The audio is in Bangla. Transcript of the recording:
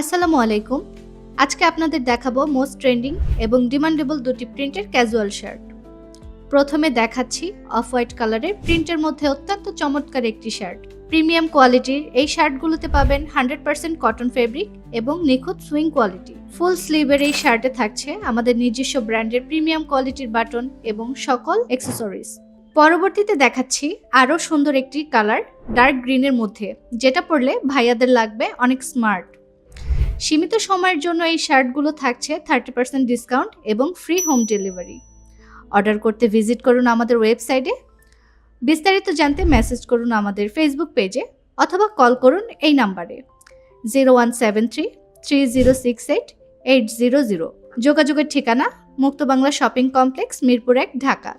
আসসালামু আলাইকুম। আজকে আপনাদের দেখাবো মোস্ট ট্রেন্ডিং এবং ডিমান্ডেবল দুটি প্রিন্টের ক্যাজুয়াল শার্ট প্রথমে দেখাচ্ছি অফ হোয়াইট কালারের প্রিন্টের মধ্যে অত্যন্ত চমৎকার একটি শার্ট প্রিমিয়াম কোয়ালিটির এই শার্টগুলোতে পাবেন হান্ড্রেড পার্সেন্ট কটন ফেব্রিক এবং নিখুঁত সুইং কোয়ালিটি ফুল স্লিভের এই শার্টে থাকছে আমাদের নিজস্ব ব্র্যান্ডের প্রিমিয়াম কোয়ালিটির বাটন এবং সকল অ্যাক্সেসরিজ পরবর্তীতে দেখাচ্ছি আরও সুন্দর একটি কালার ডার্ক গ্রিনের মধ্যে, যেটা পরলে ভাইয়াদের লাগবে অনেক স্মার্ট সীমিত সময়ের জন্য এই শার্টগুলো থাকছে থার্টি পার্সেন্ট ডিসকাউন্ট এবং ফ্রি হোম ডেলিভারি অর্ডার করতে ভিজিট করুন আমাদের ওয়েবসাইটে। বিস্তারিত জানতে মেসেজ করুন আমাদের ফেসবুক পেজে অথবা কল করুন এই নাম্বারে। Zero one seven three three zero six eight eight zero zero যোগাযোগের ঠিকানা মুক্ত বাংলা শপিং কমপ্লেক্স, মিরপুর এক, ঢাকা।